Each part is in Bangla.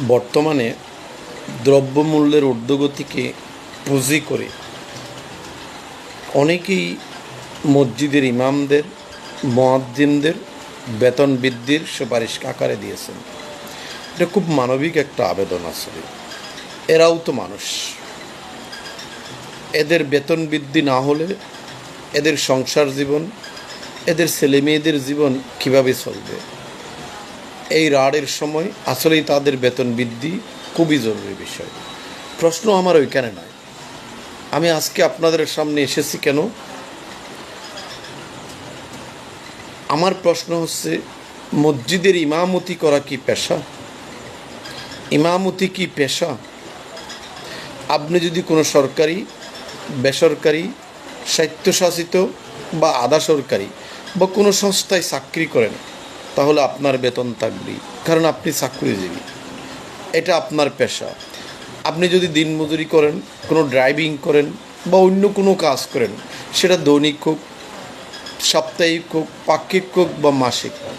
বর্তমানে দ্রব্যমূল্যের ঊর্ধ্বগতিকে পুঁজি করে অনেকেই মসজিদের ইমামদের, মোয়াজ্জিনদের, বেতন বৃদ্ধির সুপারিশ আকারে দিয়েছেন। এটা খুব মানবিক একটা আবেদন আসলে। এরাও তো মানুষ। এদের বেতন বৃদ্ধি না হলে এদের সংসার জীবন, এদের ছেলে মেয়েদের জীবন কীভাবে চলবে? এই রাড়ের সময় আসলেই তাদের বেতন বৃদ্ধি খুবই জরুরি বিষয়। প্রশ্ন আমার ওইখানে নয় আমি আজকে আপনাদের সামনে এসেছি কেন? আমার প্রশ্ন হচ্ছে, মসজিদের ইমামতি করা কি পেশা? ইমামতি কি পেশা? আপনি যদি কোনো সরকারি, বেসরকারি, স্বায়ত্তশাসিত বা আধা সরকারি বা কোনো সংস্থায় চাকরি করেন তাহলে আপনার বেতন থাকবেই কারণ আপনি চাকরিজীবী। এটা আপনার পেশা। আপনি যদি দিনমজুরি করেন, কোনো ড্রাইভিং করেন বা অন্য কোনো কাজ করেন, সেটা দৈনিক হোক, সাপ্তাহিক হোক, পাক্ষিক হোক বা মাসিক হোক,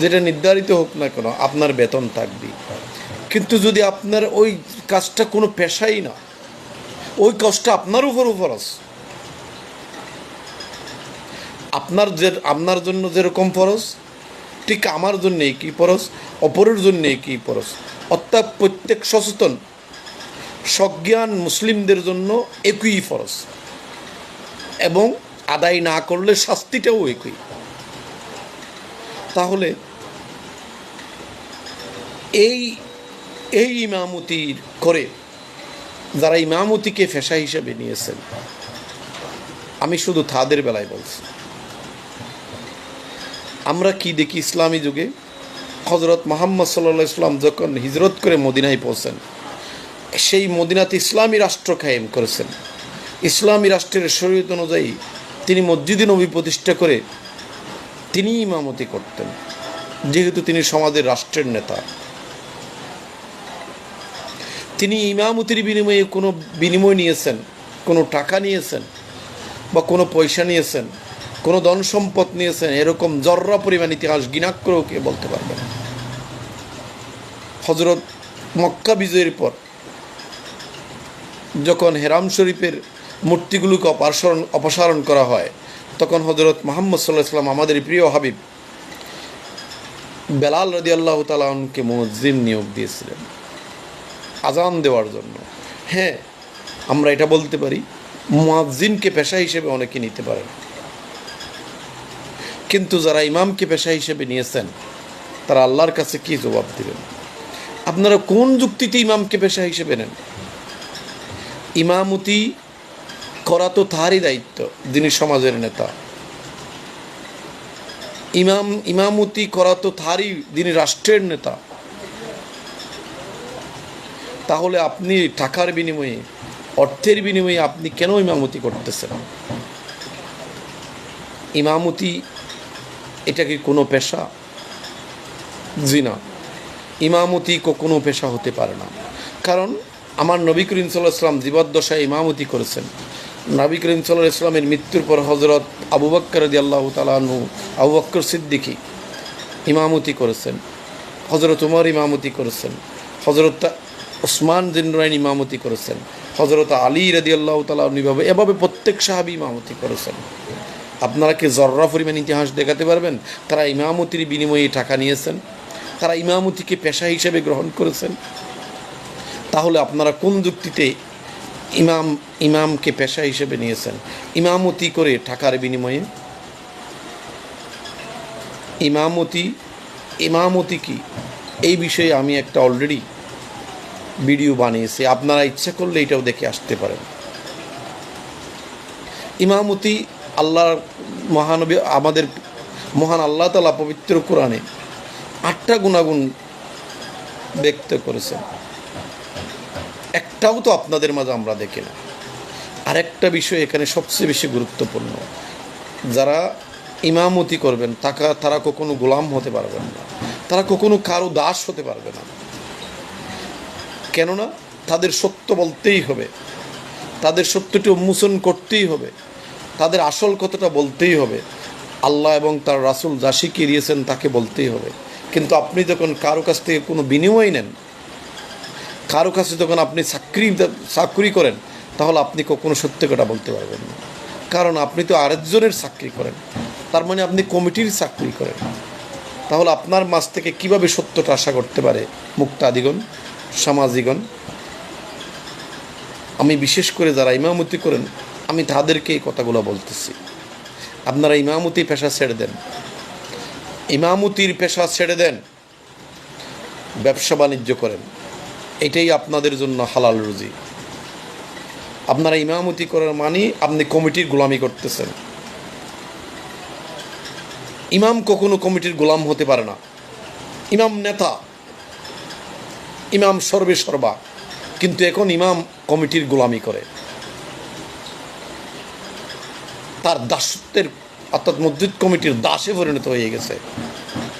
যেটা নির্ধারিত হোক না কেন, আপনার বেতন থাকবেই কিন্তু যদি আপনার ওই কাজটা কোনো পেশাই না, ওই কাজটা আপনার উপরও ফরজ আপনার যে আপনার জন্য যেরকম ফরজ ঠিক আমার জন্য একই ফরজ অপরের জন্য একই ফরজ অর্থাৎ প্রত্যেক সচেতন, সজ্ঞান মুসলিমদের জন্য একই ফরজ। এবং আদায় না করলে শাস্তিটাও একই। তাহলে এই এই ইমামতির করে যারা ইমামতিকে ফেশা হিসেবে নিয়েছেন, আমি শুধু তাদের বেলায় বলছি। আমরা কি দেখি ইসলামী যুগে? হজরত মোহাম্মদ সাল্লা ইসলাম যখন হিজরত করে মদিনায় পৌঁছেন, সেই মদিনাতে ইসলামী রাষ্ট্র কায়েম করেছেন। ইসলামী রাষ্ট্রের শরীয়ত অনুযায়ী তিনি মসজিদে নবী প্রতিষ্ঠা করে তিনি ইমামতি করতেন, যেহেতু তিনি সমাজের রাষ্ট্রের নেতা। তিনি ইমামতির বিনিময়ে কোনো বিনিময় নিয়েছেন, কোনো টাকা নিয়েছেন বা কোনো পয়সা নিয়েছেন কোনো ধন সম্পদ নিয়েছেন, এরকম জর্রা পরিমাণ ইতিহাস গিনাক কে বলতে পারবে না। হজরত মক্কা বিজয়ের পর যখন হেরাম শরীফের মূর্তিগুলোকে অপসারণ অপসারণ করা হয়, তখন হজরত মোহাম্মদ সাল্লাহ ইসলাম আমাদের প্রিয় হাবিব বেলাল রদি আল্লাহ তালাকে মসজিদ নিয়োগ দিয়েছিলেন, আজান দেওয়ার জন্য। হ্যাঁ আমরা এটা বলতে পারি, মুয়াজ্জিনকে পেশা হিসেবে অনেকে নিতে পারেন কিন্তু যারা ইমামকে পেশা হিসেবে নিয়েছেন, তারা আল্লাহর কাছে কি জবাব দেবেন? আপনারা কোন যুক্তিতে ইমামকে পেশা হিসেবে নেন? ইমামতি করা তো তারই দায়িত্ব, যিনি সমাজের নেতা। ইমাম, ইমামতি করা তো তারই যিনি রাষ্ট্রের নেতা। তাহলে আপনি টাকার বিনিময়ে, অর্থের বিনিময়ে আপনি কেন ইমামতি করতেছেন? ইমামতি এটা কি কোনো পেশা? জি না। ইমামতি কোনো পেশা হতে পারে না। কারণ আমার নবী করিম সাল্লাহ ইসলাম জীবদ্দশায় ইমামতি করেছেন। নবী করিম সাল্লাহ ইসলামের মৃত্যুর পর হজরত আবু বক্কর দি আল্লাহ তালাহু আবু বক্কর সিদ্দিকি ইমামতি করেছেন। হজরত উমর ইমামতি করেছেন। হজরত ওসমান জিন্নাইন ইমামতি করেছেন। হজরত আলী রদি আল্লাহ তালা এভাবে প্রত্যেক সাহাবি ইমামতি করেছেন। আপনারা কি জর্রা পরিমাণ ইতিহাস দেখাতে পারবেন? তারা ইমামতির বিনিময়ে টাকা নিয়েছেন? তারা ইমামতিকে পেশা হিসেবে গ্রহণ করেছেন? তাহলে আপনারা কোন যুক্তিতে ইমাম, ইমামকে পেশা হিসেবে নিয়েছেন? ইমামতি করে টাকার বিনিময়ে? ইমামতি ইমামতি কি? এই বিষয়ে আমি একটা অলরেডি ভিডিও বানিয়েছি। আপনারা ইচ্ছা করলে এটাও দেখে আসতে পারেন। ইমামতি আল্লাহর মহানবী, আমাদের মহান আল্লাহ তালা পবিত্র কোরআনে আটটা গুণাগুণ ব্যক্ত করেছেন। একটাও তো আপনাদের মাঝে আমরা দেখি না। আরেকটা বিষয় এখানে সবচেয়ে বেশি গুরুত্বপূর্ণ। যারা ইমামতি করবেন, তাকা, তারা কখনো গোলাম হতে পারবেন না। তারা কখনো কারও দাস হতে পারবে না। কেননা তাদের সত্য বলতেই হবে। তাদের সত্যটি উন্মোচন করতেই হবে। তাদের আসল কথাটা বলতেই হবে। আল্লাহ এবং তার রাসুল যা শিখিয়ে দিয়েছেন তাকে বলতেই হবে। কিন্তু আপনি যখন কারও কাছ থেকে কোনো বিনিময় নেন, কারও কাছে যখন আপনি চাকরি চাকরি করেন, তাহলে আপনি কখনো সত্য কথা বলতে পারবেন না। কারণ আপনি তো আরেকজনের চাকরি করেন, তার মানে আপনি কমিটির চাকরি করেন। তাহলে আপনার মাছ থেকে কীভাবে সত্যটা আশা করতে পারে মুক্তাদিগণ, সামাজিগণ? আমি বিশেষ করে যারা ইমামতি করেন আমি তাদেরকে এই কথাগুলো বলতেছি। আপনারা ইমামতি পেশা ছেড়ে দেন। ইমামতির পেশা ছেড়ে দেন, ব্যবসা বাণিজ্য করেন। এটাই আপনাদের জন্য হালাল রুজি। আপনারা ইমামতি করার মানে আপনি কমিটির গোলামি করতেছেন। ইমাম কখনো কমিটির গোলাম হতে পারে না। ইমাম নেতা, ইমাম সর্বে সর্বা কিন্তু এখন ইমাম কমিটির গোলামি করে। তার দাসত্বের, অর্থাৎ মসজিদ কমিটির দাসে পরিণত হয়ে গেছে।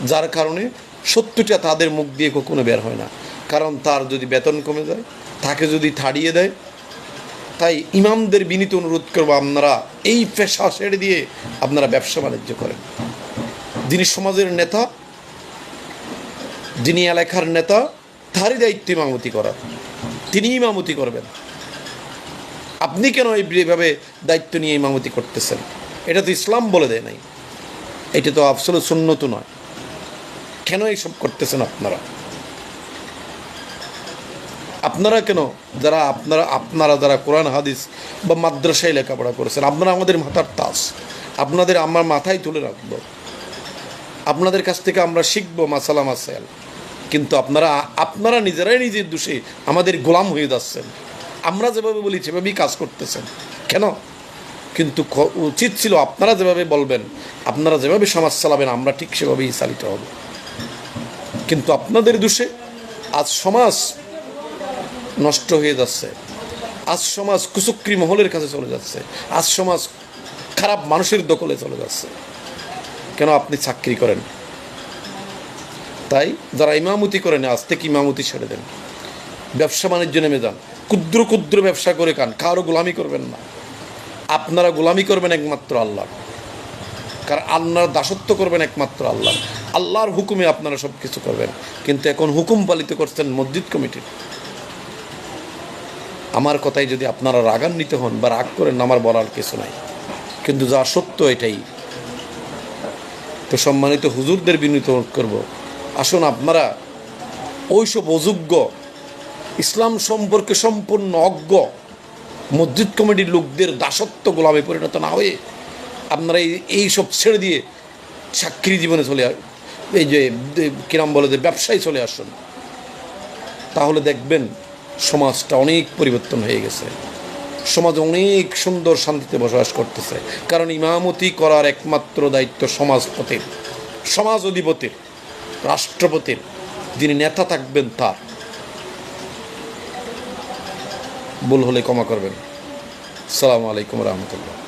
যার কারণে সত্যটা তাদের মুখ দিয়ে কখনো বের হয় না। কারণ তার যদি বেতন কমে যায়, তাকে যদি থাড়িয়ে দেয়, তাই ইমামদের বিনীত অনুরোধ করব আপনারা এই পেশা ছেড়ে দিয়ে আপনারা ব্যবসা বাণিজ্য করেন। যিনি সমাজের নেতা, যিনি এলাকার নেতা, তারই দায়িত্ব ইমামতি করার তিনি ইমামতি করবেন। আপনি কেন এইভাবে দায়িত্ব নিয়ে ইমামতি করতেছেন? এটা তো ইসলাম বলে দেয় নাই। এটা তো আসলে সুন্নত নয়। কেন এইসব করতেছেন আপনারা? আপনারা কেন যারা আপনারা আপনারা যারা কোরআন, হাদিস বা মাদ্রাসায় লেখাপড়া করেছেন, আপনারা আমাদের মাথার তাস। আপনাদের আমার মাথায় তুলে রাখব। আপনাদের কাছ থেকে আমরা শিখব মাসালা, মাসাইল। কিন্তু আপনারা আপনারা নিজেরাই নিজের দোষে আমাদের গোলাম হয়ে যাচ্ছেন। আমরা যেভাবে বলি সেভাবেই কাজ করতেছেন। কেন? কিন্তু উচিত ছিল আপনারা যেভাবে বলবেন, আপনারা যেভাবে সমাজ চালাবেন, আমরা ঠিক সেভাবেই চালিত হব। কিন্তু আপনাদের দোষে আজ সমাজ নষ্ট হয়ে যাচ্ছে। আজ সমাজ কুচক্রি মহলের কাছে চলে যাচ্ছে। আজ সমাজ খারাপ মানুষের দখলে চলে যাচ্ছে। কেন আপনি চাকরি করেন? তাই যারা ইমামতি করেন, আজ থেকে ইমামতি ছেড়ে দেন। ব্যবসা বাণিজ্য নেমে যান। ক্ষুদ্র ক্ষুদ্র ব্যবসা করে খান, কারও গোলামি করবেন না। আপনারা গোলামি করবেন একমাত্র আল্লাহ। কারণ আল্লাহর দাসত্ব করবেন একমাত্র আল্লাহ। আল্লাহর হুকুমে আপনারা সব কিছু করবেন। কিন্তু এখন হুকুম পালিত করছেন মসজিদ কমিটির আমার কথাই যদি আপনারা রাগান্বিত হন বা রাগ করেন, আমার বলার কিছু নাই। কিন্তু যা সত্য এটাই। তো সম্মানিত হুজুরদের বিনীত করব, আসুন আপনারা ওইসব অযোগ্য ইসলাম সম্পর্কে সম্পূর্ণ অজ্ঞ। মসজিদ কমিটির লোকদের দাসত্ব গোলামে পরিণত না হয়ে আপনারা এই এইসব ছেড়ে দিয়ে চাকরি জীবনে চলে এই যে- কিরাম বলে যে, ব্যবসায় চলে আসুন। তাহলে দেখবেন সমাজটা অনেক পরিবর্তন হয়ে গেছে। সমাজ অনেক সুন্দর শান্তিতে বসবাস করতেছে। কারণ ইমামতি করার একমাত্র দায়িত্ব সমাজপতির। সমাজ অধিপতির, রাষ্ট্রপতির, যিনি নেতা থাকবেন তার। ভুল হলে ক্ষমা করবেন। সালামু আলাইকুম রহমতুল্লাহ।